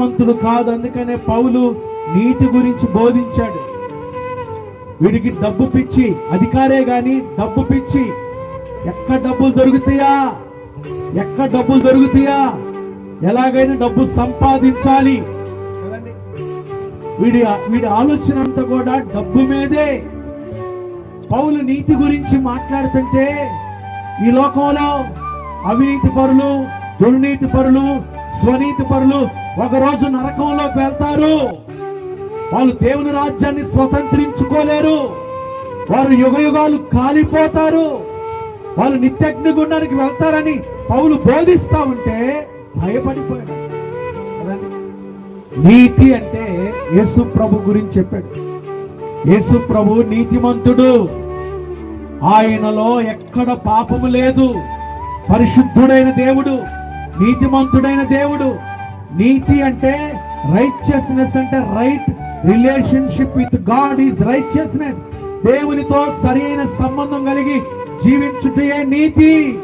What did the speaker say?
నీతిమంతుడు కాదు అందుకనే పౌలు నీతి గురించి బోధించాడు. వీడికి డబ్బు పిచ్చి అధికారే గాని డబ్బు పిచ్చి. ఎక్కడ డబ్బులు దొరుకుతాయా? ఎక్కడ డబ్బులు దొరుకుతాయా? ఎలాగైనా డబ్బు సంపాదించాలి. వీడి వీడి ఆలోచన అంతా కూడా డబ్బు మీదే. పౌలు నీతి గురించి మాట్లాడుతుంటే ఈ లోకంలో అవినీతి పరులు దుర్నీతి పరులు స్వనీతి పరులు ఒకరోజు నరకంలోకి వెళ్తారు వాళ్ళు దేవుని రాజ్యాన్ని స్వతంత్రించుకోలేరు. వారు యుగ యుగాలు కాలిపోతారు. వాళ్ళు నిత్యగ్ని గుండానికి వెళ్తారని పౌలు బోధిస్తా ఉంటే భయపడిపోయాడు. నీతి అంటే యేసు ప్రభు గురించి చెప్పాడు. యేసు ప్రభు నీతిమంతుడు. ఆయనలో ఎక్కడ పాపము లేదు. పరిశుద్ధుడైన దేవుడు. నీతిమంతుడైన దేవుడు. నీతి అంటే రైచియస్నెస్ అంటే right relationship with God is righteousness దేవునితో సరైన సంబంధం కలిగి జీవించుటే నీతి.